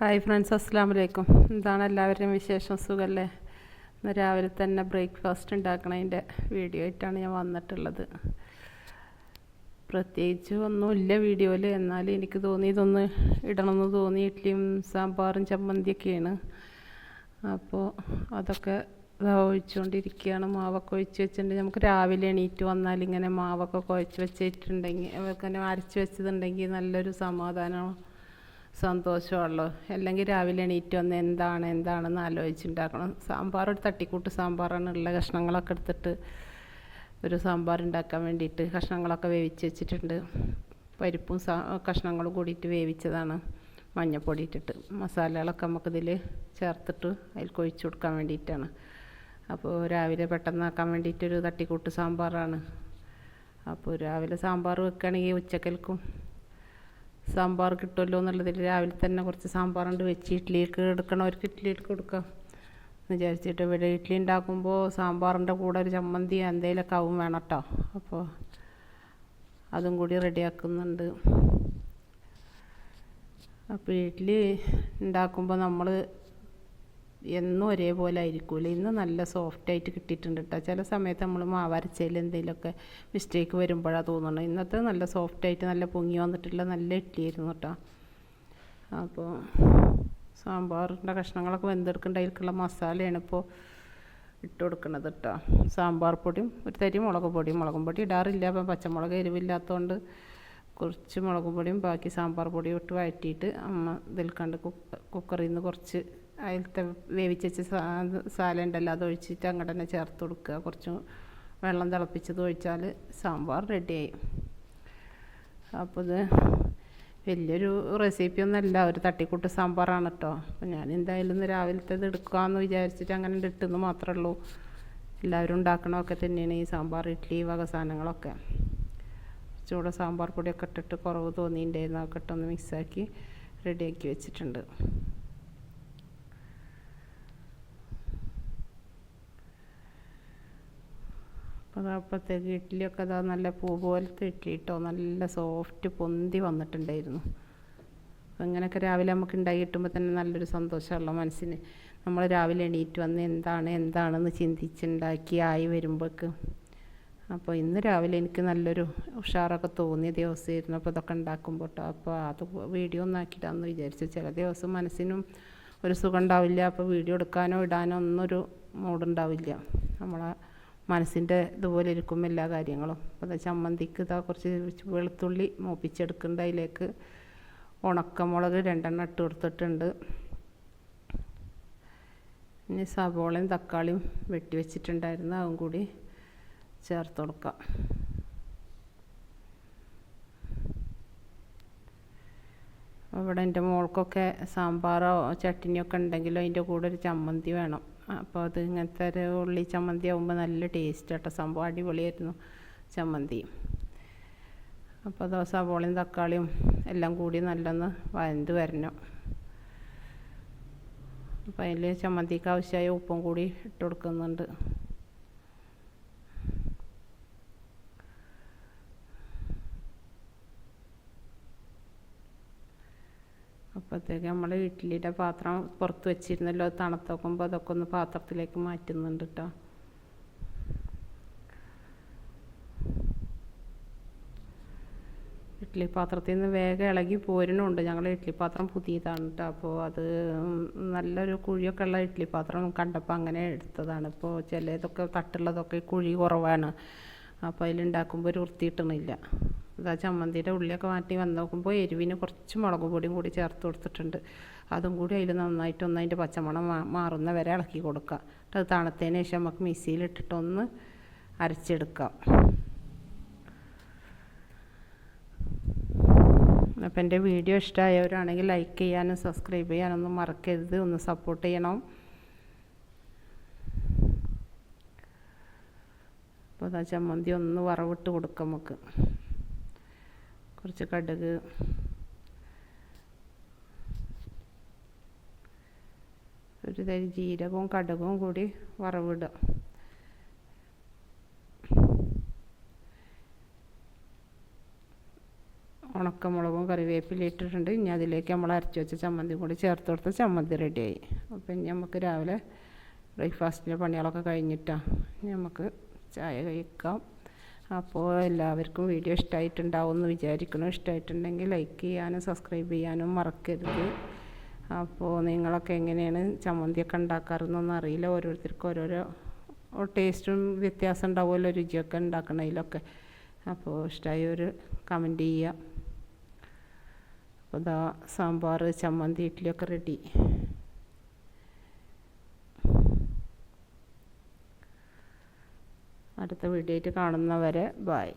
Hi friends അസ്സാം വലൈക്കും എന്താണ് എല്ലാവരുടെയും വിശേഷം? സുഖമല്ലേ ഇന്ന് രാവിലെ തന്നെ ബ്രേക്ക്ഫാസ്റ്റ് ഉണ്ടാക്കണതിന്റെ വീഡിയോ ആയിട്ടാണ് ഞാൻ വന്നിട്ടുള്ളത്. പ്രത്യേകിച്ച് ഒന്നുമില്ല വീഡിയോയിൽ. എന്നാലും എനിക്ക് തോന്നി ഇതൊന്ന് ഇടണമെന്ന് തോന്നി. ഇഡ്ഡലിയും സാമ്പാറും ചമ്മന്തിയൊക്കെയാണ്. അപ്പോൾ അതൊക്കെ ഒഴിച്ചുകൊണ്ടിരിക്കുകയാണ്. മാവൊക്കെ ഒഴിച്ച് വെച്ചിട്ടുണ്ടെങ്കിൽ നമുക്ക് രാവിലെ എണീറ്റ് വന്നാൽ ഇങ്ങനെ മാവൊക്കെ കുഴച്ച് വെച്ചിട്ടുണ്ടെങ്കിൽ ഇങ്ങനെ അരച്ച് വെച്ചതുണ്ടെങ്കിൽ നല്ലൊരു സമാധാനമാണ്. സന്തോഷമുള്ളൂ അല്ലെങ്കിൽ രാവിലെ എണീറ്റ് വന്ന് എന്താണ് എന്താണെന്ന് ആലോചിച്ചുണ്ടാക്കണം സാമ്പാർ ഒരു തട്ടിക്കൂട്ട് സാമ്പാറാണ് ഉള്ള കഷ്ണങ്ങളൊക്കെ എടുത്തിട്ട് ഒരു സാമ്പാർ ഉണ്ടാക്കാൻ വേണ്ടിയിട്ട് കഷ്ണങ്ങളൊക്കെ വേവിച്ച് വെച്ചിട്ടുണ്ട്. പരിപ്പും കഷ്ണങ്ങളും കൂടിയിട്ട് വേവിച്ചതാണ്. മഞ്ഞൾപ്പൊടി ഇട്ടിട്ട് മസാലകളൊക്കെ നമുക്കിതിൽ ചേർത്തിട്ട് അതിൽ കൊഴിച്ചു കൊടുക്കാൻ വേണ്ടിയിട്ടാണ്. അപ്പോൾ രാവിലെ പെട്ടെന്നാക്കാൻ വേണ്ടിയിട്ടൊരു തട്ടിക്കൂട്ട് സാമ്പാറാണ്. അപ്പോൾ രാവിലെ സാമ്പാർ വെക്കുകയാണെങ്കിൽ ഉച്ചക്കൽക്കും സാമ്പാർ കിട്ടുമല്ലോ എന്നുള്ളതിൽ രാവിലെ തന്നെ കുറച്ച് സാമ്പാറുണ്ട് വെച്ച് ഇഡ്ഡലിക്ക് എടുക്കണവർക്ക് ഇഡ്ഡലിക്ക് കൊടുക്കാം എന്ന് വിചാരിച്ചിട്ട് ഇവിടെ ഇഡ്ഡലി ഉണ്ടാക്കുമ്പോൾ സാമ്പാറിന്റെ കൂടെ ഒരു ചമ്മന്തി എന്തെങ്കിലുമൊക്കെ ആവും വേണം കേട്ടോ. അപ്പോൾ അതും കൂടി റെഡിയാക്കുന്നുണ്ട്. അപ്പോൾ ഇഡ്ഡലി ഉണ്ടാക്കുമ്പോൾ നമ്മൾ എന്നും ഒരേപോലെ ആയിരിക്കില്ല ഇന്ന് നല്ല സോഫ്റ്റ് ആയിട്ട് കിട്ടിയിട്ടുണ്ട് കേട്ടോ ചില സമയത്ത് നമ്മൾ മാവരച്ചതിൽ എന്തെങ്കിലുമൊക്കെ മിസ്റ്റേക്ക് വരുമ്പോഴാണ് തോന്നുന്നത് ഇന്നത്തെ നല്ല സോഫ്റ്റ് ആയിട്ട് നല്ല പൊങ്ങി വന്നിട്ടുള്ള നല്ല ഇഡ്ഡലിയായിരുന്നു കേട്ടോ അപ്പോൾ സാമ്പാറിന്റെ കഷ്ണങ്ങളൊക്കെ വെന്തെടുക്കേണ്ട അതിലേക്കുള്ള മസാലയാണ് ഇപ്പോൾ ഇട്ട് കൊടുക്കുന്നത് കേട്ടോ സാമ്പാർ പൊടിയും ഒരു തരി മുളക് പൊടിയും മുളകും പൊടി ഇടാറില്ല. അപ്പം പച്ചമുളക് എരിവില്ലാത്തതുകൊണ്ട് കുറച്ച് മുളക് പൊടിയും ബാക്കി സാമ്പാർ പൊടിയും ഇട്ട് വഴറ്റിയിട്ട് അമ്മ ഇതിൽ കണ്ട് കുക്കറിൽ നിന്ന് കുറച്ച് അതിലത്തെ വേവിച്ച് വെച്ച സാല ഉണ്ടല്ലോ അത് ഒഴിച്ചിട്ട് അങ്ങോട്ട് തന്നെ ചേർത്ത് കൊടുക്കുക. കുറച്ച് വെള്ളം തിളപ്പിച്ചത് ഒഴിച്ചാൽ സാമ്പാർ റെഡിയായി. അപ്പോൾ ഇത് വലിയൊരു റെസിപ്പി ഒന്നല്ല ഒരു തട്ടിക്കൂട്ട് സാമ്പാറാണ് കേട്ടോ. അപ്പോൾ ഞാൻ എന്തായാലും ഇന്ന് രാവിലത്തെ ഇത് എടുക്കാമെന്ന് വിചാരിച്ചിട്ട് അങ്ങനെ ഇട്ടെന്ന് മാത്രമേ ഉള്ളൂ. എല്ലാവരും ഉണ്ടാക്കണമൊക്കെ തന്നെയാണ് ഈ സാമ്പാർ ഇഡ്ഡലി വക സാധനങ്ങളൊക്കെ. ചൂടെ സാമ്പാർ പൊടിയൊക്കെ ഇട്ടിട്ട് കുറവ് തോന്നിയിട്ടുണ്ടായിരുന്നു. അതൊക്കെ ഇട്ടൊന്ന് മിക്സാക്കി റെഡിയാക്കി വെച്ചിട്ടുണ്ട്. അപ്പോൾ അപ്പോഴത്തേക്ക് ഇഡ്ഡലിയൊക്കെ അതാ നല്ല പൂ പോലത്തെ ഇഡ്ഡലി നല്ല സോഫ്റ്റ് പൊന്തി വന്നിട്ടുണ്ടായിരുന്നു. അങ്ങനെയൊക്കെ രാവിലെ നമുക്ക് ഉണ്ടായി കിട്ടുമ്പോൾ തന്നെ നല്ലൊരു സന്തോഷമുള്ള മനസ്സിന്. നമ്മൾ രാവിലെ എണീറ്റ് വന്ന് എന്താണ് എന്താണെന്ന് ചിന്തിച്ചുണ്ടാക്കി ആയി വരുമ്പോഴേക്ക്. അപ്പോൾ ഇന്ന് രാവിലെ എനിക്ക് നല്ലൊരു ഉഷാറൊക്കെ തോന്നിയ ദിവസമായിരുന്നു. അപ്പോൾ ഇതൊക്കെ ഉണ്ടാക്കുമ്പോൾ കേട്ടോ. അപ്പോൾ അത് വീഡിയോ ഒന്നും ആക്കിയിട്ടാന്ന് വിചാരിച്ചു. ചില ദിവസം മനസ്സിനും ഒരു സുഖം ഉണ്ടാവില്ല. അപ്പോൾ വീഡിയോ എടുക്കാനോ ഇടാനോ ഒന്നും ഒരു മൂടുണ്ടാവില്ല നമ്മളെ മനസ്സിന്റെ ഇതുപോലെ ഇരിക്കും എല്ലാ കാര്യങ്ങളും. അപ്പോൾ ചമ്മന്തിക്ക് ഇതാ കുറച്ച് വെളുത്തുള്ളി മൂപ്പിച്ചെടുക്കുന്നുണ്ട്. അതിലേക്ക് ഉണക്കമുളക് രണ്ടെണ്ണം ഇട്ട് കൊടുത്തിട്ടുണ്ട്. പിന്നെ സവോളയും തക്കാളിയും വെട്ടി വെച്ചിട്ടുണ്ടായിരുന്നു. അതും കൂടി ചേർത്ത് കൊടുക്കാം. ഇവിടെ എന്റെ മോൾക്കൊക്കെ സാമ്പാറോ ചട്ടിനിയൊക്കെ ഉണ്ടെങ്കിലോ അതിന്റെ കൂടെ ഒരു ചമ്മന്തി വേണം. അപ്പോൾ അത് ഇങ്ങനത്തെ ഒരു ഉള്ളി ചമ്മന്തി ആകുമ്പോൾ നല്ല ടേസ്റ്റ് കേട്ടോ സംഭവം അടിപൊളിയായിരുന്നു ചമ്മന്തി. അപ്പോൾ അത് സവോളയും തക്കാളിയും എല്ലാം കൂടി നല്ലൊന്ന് വഴന്ത് വരണം. അപ്പോൾ അതിൽ ചമ്മന്തിക്ക് ആവശ്യമായ ഉപ്പും കൂടി ഇട്ട് കൊടുക്കുന്നുണ്ട്. അപ്പോഴത്തേക്ക് നമ്മൾ ഇഡ്ഡലിയുടെ പാത്രം പുറത്ത് വെച്ചിരുന്നല്ലോ തണുത്ത് നോക്കുമ്പോൾ അതൊക്കെ ഒന്ന് പാത്രത്തിലേക്ക് മാറ്റുന്നുണ്ട് കേട്ടോ ഇഡ്ഡലി പാത്രത്തിൽ നിന്ന് വേഗം ഇളകി പോരുന്നുണ്ട്. ഞങ്ങൾ ഇഡ്ഡലി പാത്രം പുതിയതാണ് കേട്ടോ അപ്പോൾ അത് നല്ലൊരു കുഴിയൊക്കെ ഉള്ള ഇഡ്ഡലി പാത്രം കണ്ടപ്പോൾ അങ്ങനെ എടുത്തതാണ്. ഇപ്പോൾ ചിലതൊക്കെ തട്ടുള്ളതൊക്കെ കുഴി കുറവാണ്. അപ്പോൾ അതിലുണ്ടാക്കുമ്പോൾ ഒരു വൃത്തി കിട്ടണില്ല അതാ ചമ്മന്തിയുടെ ഉള്ളിയൊക്കെ മാറ്റി വന്ന് നോക്കുമ്പോൾ എരിവിന് കുറച്ച് മുളക് പൊടിയും കൂടി ചേർത്ത് കൊടുത്തിട്ടുണ്ട്. അതും കൂടി അതിൽ നന്നായിട്ട് ഒന്ന് അതിന്റെ പച്ചമണം മാറുന്ന വരെ ഇളക്കി കൊടുക്കുക എന്നിട്ട് അത് തണുത്തതിന് ശേഷം നമുക്ക് മിക്സിയിലിട്ടിട്ടൊന്ന് അരച്ചെടുക്കാം. അപ്പോൾ എന്റെ വീഡിയോ ഇഷ്ടമായവരാണെങ്കിൽ ലൈക്ക് ചെയ്യാനും സബ്സ്ക്രൈബ് ചെയ്യാനൊന്നും മറക്കരുത്. ഒന്ന് സപ്പോർട്ട് ചെയ്യണം. അപ്പോൾ ചമ്മന്തി ഒന്ന് വറവിട്ട് കൊടുക്കാം നമുക്ക്. കുറച്ച് കടുക്. ഒരു തരി ജീരകവും കടുകും കൂടി വറവിടുക. ഉണക്കമുളകും കറിവേപ്പില ഇട്ടിട്ടുണ്ട്. ഇനി അതിലേക്ക് നമ്മൾ അരച്ച് വെച്ച ചമ്മന്തി കൂടി ചേർത്ത് കൊടുത്ത ചമ്മന്തി റെഡിയായി. അപ്പം ഇനി നമുക്ക് രാവിലെ ബ്രേക്ക്ഫാസ്റ്റിന്റെ പണികളൊക്കെ കഴിഞ്ഞിട്ടാണ് ഇനി നമുക്ക് ചായ കഴിക്കാം. അപ്പോൾ എല്ലാവർക്കും വീഡിയോ ഇഷ്ടമായിട്ടുണ്ടാവും എന്ന് വിചാരിക്കണം ഇഷ്ടമായിട്ടുണ്ടെങ്കിൽ ലൈക്ക് ചെയ്യാനും സബ്സ്ക്രൈബ് ചെയ്യാനും മറക്കരുത്. അപ്പോൾ നിങ്ങളൊക്കെ എങ്ങനെയാണ് ചമ്മന്തിയൊക്കെ ഉണ്ടാക്കാറെന്നൊന്നും അറിയില്ല. ഓരോരുത്തർക്കും ഓരോരോ ടേസ്റ്റും വ്യത്യാസം ഉണ്ടാവുമല്ലോ രുചിയൊക്കെ ഉണ്ടാക്കണതിലൊക്കെ. അപ്പോൾ ഇഷ്ടമായ ഒരു കമന്റ് ചെയ്യുക. അപ്പോൾ ഇതാ സാമ്പാർ ചമ്മന്തി ഇഡ്ഡലിയൊക്കെ റെഡി അടുത്ത വീഡിയോ ആയിട്ട് കാണുന്നവരെ ബായ്